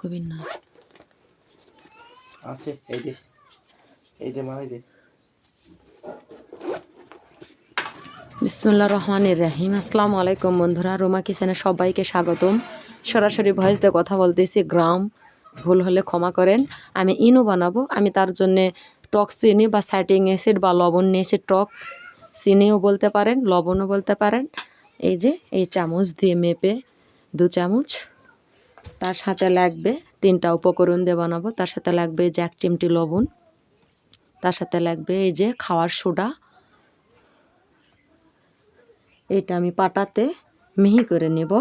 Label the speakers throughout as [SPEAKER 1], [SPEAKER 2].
[SPEAKER 1] গভীর না
[SPEAKER 2] আছে এই দে। এই দে মা এই দে।
[SPEAKER 1] বিসমুল্লাহ রহমানির রাহিম। আসসালামু আলাইকুম বন্ধুরা রোমা কিচেনে সবাইকে স্বাগতম। সরাসরি ভয়েস দিয়ে কথা বলতেছি গ্রাম। ভুল হলে ক্ষমা করেন। আমি ইনো বানাবো। আমি তার জন্যে টক চিনি বা সাইটিং অ্যাসিড বা লবণ নিয়েছি। টক চিনিও বলতে পারেন লবণও বলতে পারেন। এই যে এই চামচ দিয়ে মেপে দু চামচ তার সাথে লাগবে তিনটা উপকরণ দিয়ে বানাবো। তার সাথে লাগবে যে এক চিমটি লবণ। তার সাথে লাগবে এই যে খাওয়ার সোডা। এটা আমি পাটাতে মিহি করে নেব।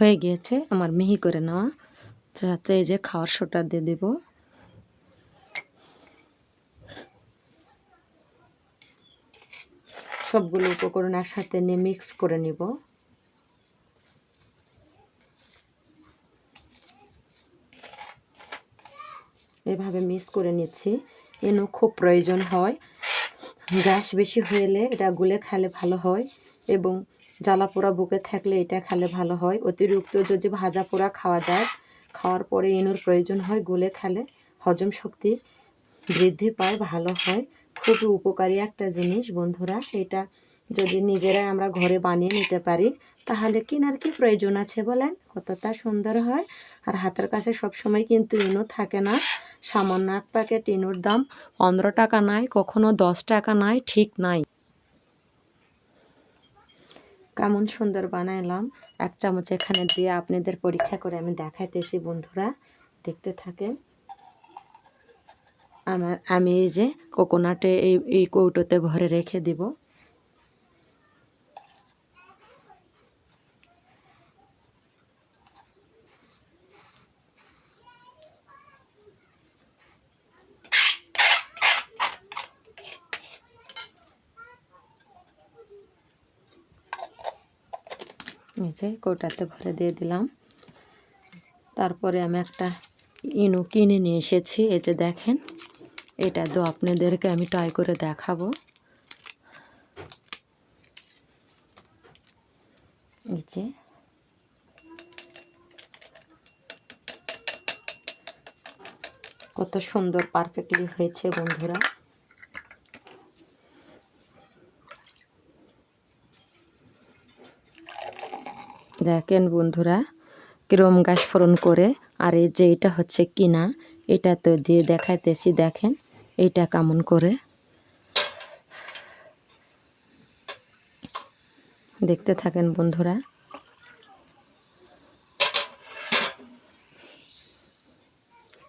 [SPEAKER 1] হয়ে গিয়েছে, আমার মিহি করে নেওয়া। যাতে এই যে খাওয়ার সোটা দিয়ে দেব। সবগুলো উপকরণ একসাথে নিয়ে মিক্স করে নিব। এভাবে মিক্স করে নিচ্ছি। এনও খুব প্রয়োজন হয়। গ্যাস বেশি হলে এটা গুলে খেলে ভালো হয় এবং জ্বালা পোড়া বুকে থাকলে এটা খেলে ভালো হয়। অতিরিক্ত যদি ভাজা পোড়া খাওয়া যায়, খাওয়ার পরে এনুর প্রয়োজন হয় গুলে খেলে হজম শক্তি বৃদ্ধি পায়, ভালো হয়। খুবই উপকারী একটা জিনিস বন্ধুরা, এটা যদি নিজেরাই আমরা ঘরে বানিয়ে নিতে পারি, তাহলে কিনার কি প্রয়োজন আছে বলেন? কতটা সুন্দর হয়। আর হাতের কাছে সবসময় কিন্তু ইনো থাকে না। সামান্য এক প্যাকেট ইনোর দাম পনেরো টাকা নাই, কখনো দশ টাকা নাই, ঠিক নাই। কেমন সুন্দর বানাইলাম। এক চামচ এখানে দিয়ে আপনাদের পরীক্ষা করে আমি দেখাইতেছি বন্ধুরা। দেখতে থাকেন। আমার আমি এই যে কোকোনাটে এই এই কৌটোতে ভরে রেখে দিব। এই যে কৌটাতে ভরে দিয়ে দিলাম। তারপরে আমি একটা ইনু কিনে নিয়ে এসেছি। এই যে দেখেন, এটা তো আপনাদেরকে আমি ট্রাই করে দেখাবো। এই যে কত সুন্দর, পারফেক্টলি হয়েছে বন্ধুরা। দেখেন বন্ধুরা, কিরম গাছ ফোরন করে, আর এই যে এটা হচ্ছে কিনা, এটা তো দিয়ে দেখাইতেছি, দেখেন, এইটা কেমন করে। দেখতে থাকেন বন্ধুরা।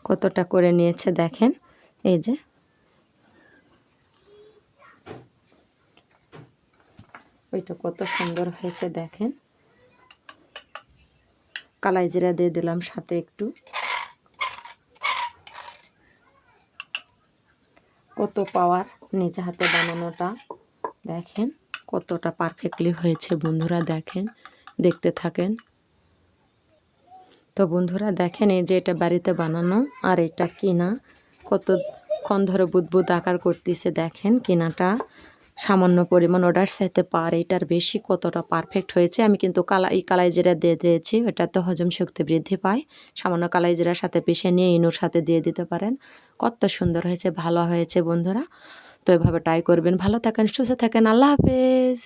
[SPEAKER 1] কতটা করে নিয়েছে, দেখেন, এই যে। ওইটা কত সুন্দর হয়েছে, দেখেন। কালাই জিরা দিয়ে দিলাম সাথে একটু। কত পাওয়ার নিজে হাতে বানানোটা। দেখেন কতটা পারফেক্টলি হয়েছে বন্ধুরা, দেখেন, দেখতে থাকেন। তো বন্ধুরা, দেখেন এই যে এটা বাড়িতে বানানো আর এটা কিনা কতক্ষণ ধরে বুদবুদ আকার করতেছে, দেখেন কিনাটা। সামান্য পরিমাণ অর্ডার সাথে পার, এটার বেশি কতটা পারফেক্ট হয়েছে, আমি কিন্তু কালা, এই কালাই জিরা দিয়ে দিয়েছি এটাতে হজম শক্তি বৃদ্ধি পায়। সামান্য কালাই জিরার সাথে পিষে নিয়ে ইনুর সাথে দিয়ে দিতে পারেন। কত সুন্দর হয়েছে, ভালো হয়েছে বন্ধুরা। তো এভাবে ট্রাই করবেন। ভালো থাকেন, সুস্থ থাকেন, আল্লাহ হাফেজ।